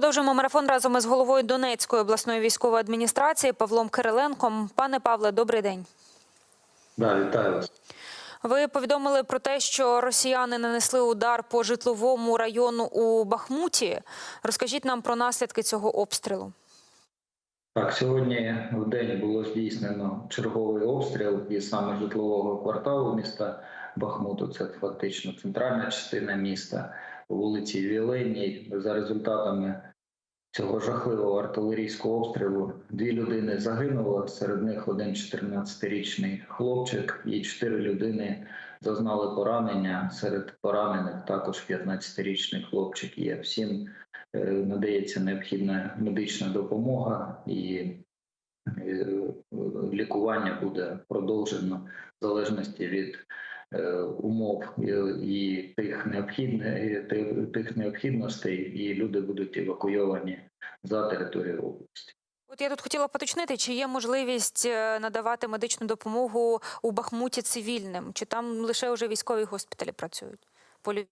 Продовжуємо марафон разом із головою Донецької обласної військової адміністрації Павлом Кириленком. Пане Павле, добрий день. Да, вітаю вас. Ви повідомили про те, що росіяни нанесли удар по житловому району у Бахмуті. Розкажіть нам про наслідки цього обстрілу. Так, сьогодні в день було здійснено черговий обстріл із саме житлового кварталу міста Бахмуту. Це фактично центральна частина міста, вулиці Віленій. За результатами цього жахливого артилерійського обстрілу дві людини загинуло. Серед них один 14-річний хлопчик і чотири людини зазнали поранення. Серед поранених також 15-річний хлопчик є. Всім е, надається необхідна медична допомога і е, лікування буде продовжено в залежності від е, умов і, тих необхідних тих, необхідностей, і люди будуть евакуйовані за територію області. От я тут хотіла поточнити, чи є можливість е, надавати медичну допомогу у Бахмуті цивільним, чи там лише вже військові госпіталі працюють? Польові?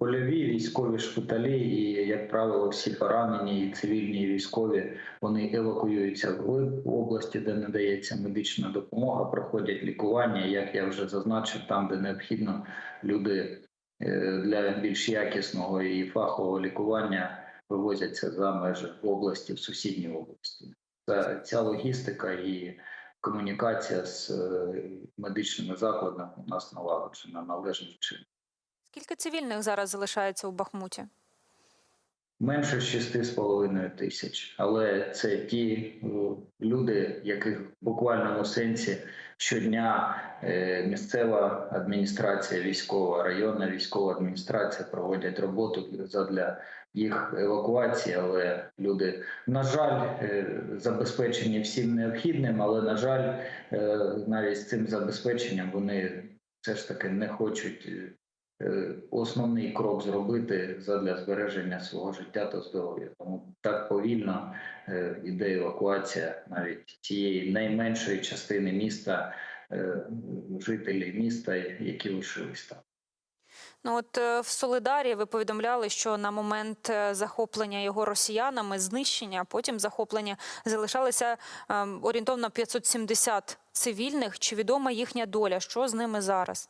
Польові військові шпиталі, і як правило, всі поранені і цивільні і військові вони евакуюються в області, де надається медична допомога, проходять лікування. Як я вже зазначив, там де необхідно люди е, для більш якісного і фахового лікування вивозяться за межі області в сусідні області. Це ця логістика і комунікація з е, медичними закладами у нас налагоджена належним чином. Скільки цивільних зараз залишається у Бахмуті? Менше 6,5 тисяч, але це ті люди, яких в буквальному сенсі щодня е, місцева адміністрація, військова, районна військова адміністрація проводять роботу для їх евакуації. Але люди, на жаль, е, забезпечені всім необхідним, але на жаль, е, навіть з цим забезпеченням вони все ж таки не хочуть. Е, е, основний крок зробити задля збереження свого життя та здоров'я. Тому так повільно е, іде евакуація навіть цієї найменшої частини міста, е, жителів міста, які лишились там. Ну от е, в Солидарі ви повідомляли, що на момент е, захоплення його росіянами, знищення, а потім захоплення залишалися ем, орієнтовно 570 цивільних. Чи відома їхня доля? Що з ними зараз?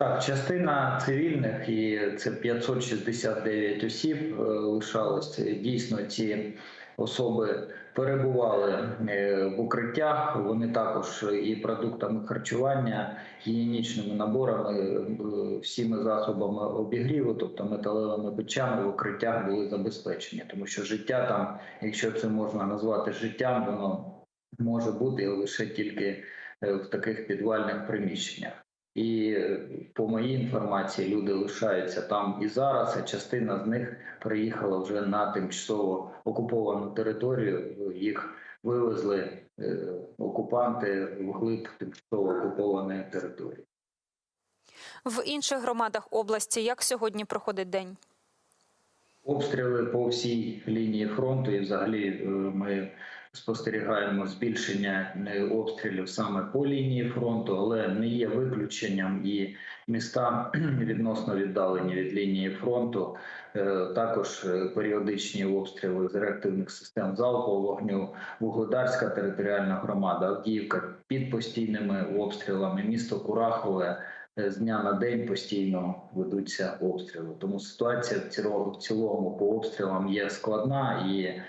Так, частина цивільних, і це 569 осіб е, лишалось. Дійсно, ці особи перебували е, в укриттях. Вони також і продуктами харчування, гігієнічними наборами, е, всіми засобами обігріву, тобто металевими печами в укриттях були забезпечені, тому що життя там, якщо це можна назвати життям, воно може бути лише тільки в таких підвальних приміщеннях. І е, по моїй інформації люди лишаються там і зараз. А частина з них приїхала вже на тимчасово окуповану територію. Їх вивезли е, окупанти вглиб тимчасово окупованої території. В інших громадах області як сьогодні проходить день? Обстріли по всій лінії фронту, і взагалі е, ми спостерігаємо збільшення е, обстрілів саме по лінії фронту, але не є виключенням і міста відносно віддалені від лінії фронту. Е, Також е, періодичні обстріли з реактивних систем залпового вогню, Вугледарська територіальна громада, Авдіївка під постійними обстрілами, місто Курахове. З дня на день постійно ведуться обстріли. Тому ситуація в цілому по обстрілам є складна і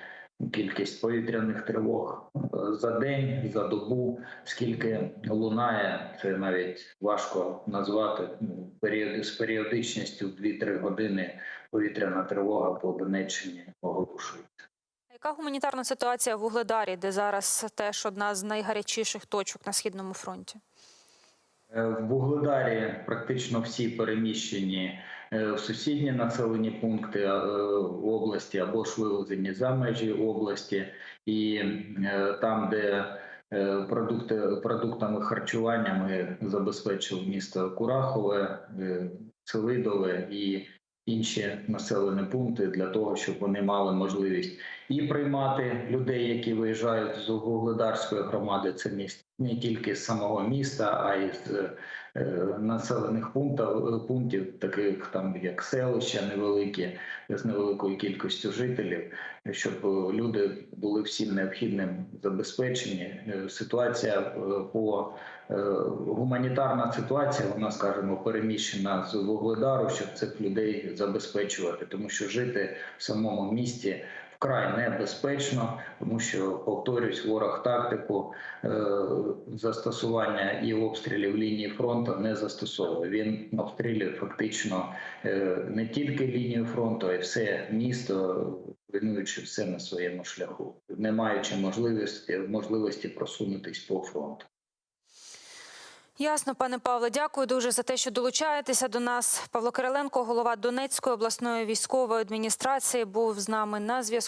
кількість повітряних тривог е, за день, за добу, скільки лунає, це навіть важко назвати. Ну, з періодичністю в 2-3 години повітряна тривога по Донеччині оголошується. Яка гуманітарна ситуація в Угледарі, де зараз теж одна з найгарячіших точок на східному фронті? Е, В Вугледарі практично всі переміщені в сусідні населені пункти е, області або ж вивезені за межі області, і е, там, де е, продукти продуктами харчування ми забезпечили місто Курахове, е, Селидове і інші населені пункти для того, щоб вони мали можливість і приймати людей, які виїжджають з Вугледарської громади. Це міст не тільки з самого міста, а й з е, населених пунктів, пунктів, таких там як селища невеликі, з невеликою кількістю жителів, щоб е, люди були всім необхідним забезпечені. Е, Ситуація е, по е, гуманітарна ситуація, вона скажімо, переміщена з Вугледару, щоб цих людей забезпечувати, тому що жити в самому місті вкрай небезпечно, тому що повторюсь, ворог тактику е, застосування і обстрілів лінії фронту не застосовує. Він обстрілює фактично е, не тільки лінію фронту, а й все місто, руйнуючи все на своєму шляху, не маючи можливості можливості просунутись по фронту. Ясно, пане Павле, дякую дуже за те, що долучаєтеся до нас. Павло Кириленко, голова Донецької обласної військової адміністрації, був з нами на зв'язку.